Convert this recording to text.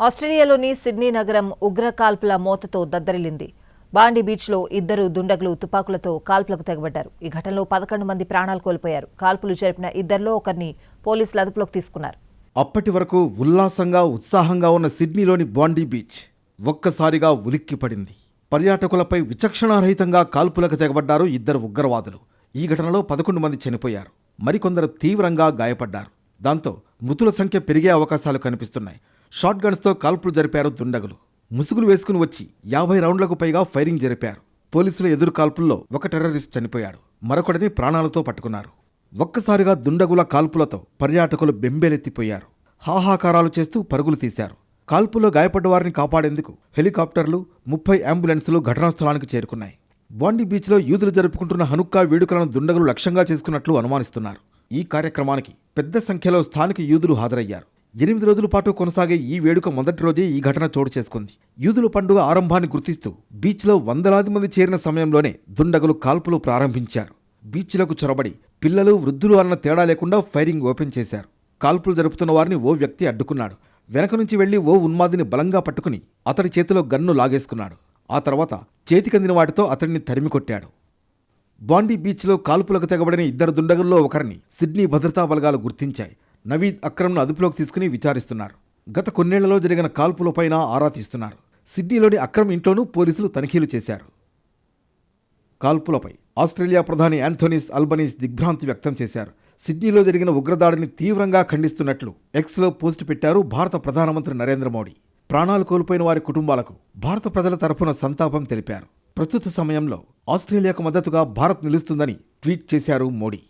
ఆస్ట్రేలియాలోని సిడ్నీ నగరం ఉగ్ర కాల్పుల మోతతో దద్దరిల్లింది. బాండి బీచ్లో ఇద్దరు దుండగులు తుపాకులతో కాల్పులకు తెగబడ్డారు. ఈ ఘటనలో పదకొండు మంది ప్రాణాలు కోల్పోయారు. కాల్పులు జరిపిన ఇద్దరిలో ఒకరిని పోలీసులు అదుపులోకి తీసుకున్నారు. అప్పటి వరకు ఉల్లాసంగా ఉత్సాహంగా ఉన్న సిడ్నీలోని బాండీ బీచ్ ఒక్కసారిగా ఉలిక్కిపడింది. పర్యాటకులపై విచక్షణారహితంగా కాల్పులకు తెగబడ్డారు ఇద్దరు ఉగ్రవాదులు. ఈ ఘటనలో పదకొండు మంది చనిపోయారు. మరికొందరు తీవ్రంగా గాయపడ్డారు. దాంతో మృతుల సంఖ్య పెరిగే అవకాశాలు కనిపిస్తున్నాయి. షార్ట్ గన్స్తో కాల్పులు జరిపారు దుండగులు. ముసుగులు వేసుకుని వచ్చి యాభై రౌండ్లకు పైగా ఫైరింగ్ జరిపారు. పోలీసుల ఎదురు కాల్పుల్లో ఒక టెర్రరిస్ట్ చనిపోయాడు. మరొకడిని ప్రాణాలతో పట్టుకున్నారు. ఒక్కసారిగా దుండగుల కాల్పులతో పర్యాటకులు బెంబేలెత్తిపోయారు. హాహాకారాలు చేస్తూ పరుగులు తీశారు. కాల్పుల్లో గాయపడ్డ వారిని కాపాడేందుకు హెలికాప్టర్లు ముప్పై అంబులెన్సులు ఘటనా స్థలానికి చేరుకున్నాయి. బాండీ బీచ్లో యూదులు జరుపుకుంటున్న హనుక్కా వేడుకలను దుండగులు లక్ష్యంగా చేసుకున్నట్లు అనుమానిస్తున్నారు. ఈ కార్యక్రమానికి పెద్ద సంఖ్యలో స్థానిక యూదులు హాజరయ్యారు. ఎనిమిది రోజుల పాటు కొనసాగే ఈ వేడుక మొదటి రోజే ఈ ఘటన చోటు చేసుకుంది. యూదుల పండుగ ఆరంభాన్ని గుర్తిస్తూ బీచ్లో వందలాది మంది చేరిన సమయంలోనే దుండగులు కాల్పులు ప్రారంభించారు. బీచ్లకు చొరబడి పిల్లలు వృద్ధులు అన్న తేడా లేకుండా ఫైరింగ్ ఓపెన్ చేశారు. కాల్పులు జరుపుతున్న వారిని ఓ వ్యక్తి అడ్డుకున్నాడు. వెనక నుంచి వెళ్ళి ఓ ఉన్మాదిని బలంగా పట్టుకుని అతడి చేతిలో గన్ను లాగేసుకున్నాడు. ఆ తర్వాత చేతికందిన వాటితో అతడిని తరిమి కొట్టాడు. బాండీ బీచ్లో కాల్పులకు తెగబడిన ఇద్దరు దుండగుల్లో ఒకరిని సిడ్నీ భద్రతా బలగాలు గుర్తించాయి. నవీద్ అక్రమ్ను అదుపులోకి తీసుకుని విచారిస్తున్నారు. గత కొన్నేళ్ళలో జరిగిన కాల్పులపైన ఆరా తీస్తున్నారు. సిడ్నీలోని అక్రమ్ ఇంట్లోనూ పోలీసులు తనిఖీలు చేశారు. కాల్పులపై ఆస్ట్రేలియా ప్రధాని యాంథోనీస్ అల్బనీస్ దిగ్భ్రాంతి వ్యక్తం చేశారు. సిడ్నీలో జరిగిన ఉగ్రదాడిని తీవ్రంగా ఖండిస్తున్నట్లు ఎక్స్లో పోస్ట్ పెట్టారు భారత ప్రధానమంత్రి నరేంద్ర మోడీ. ప్రాణాలు కోల్పోయిన వారి కుటుంబాలకు భారత ప్రజల తరఫున సంతాపం తెలిపారు. ప్రస్తుత సమయంలో ఆస్ట్రేలియాకు మద్దతుగా భారత్ నిలుస్తుందని ట్వీట్ చేశారు మోడీ.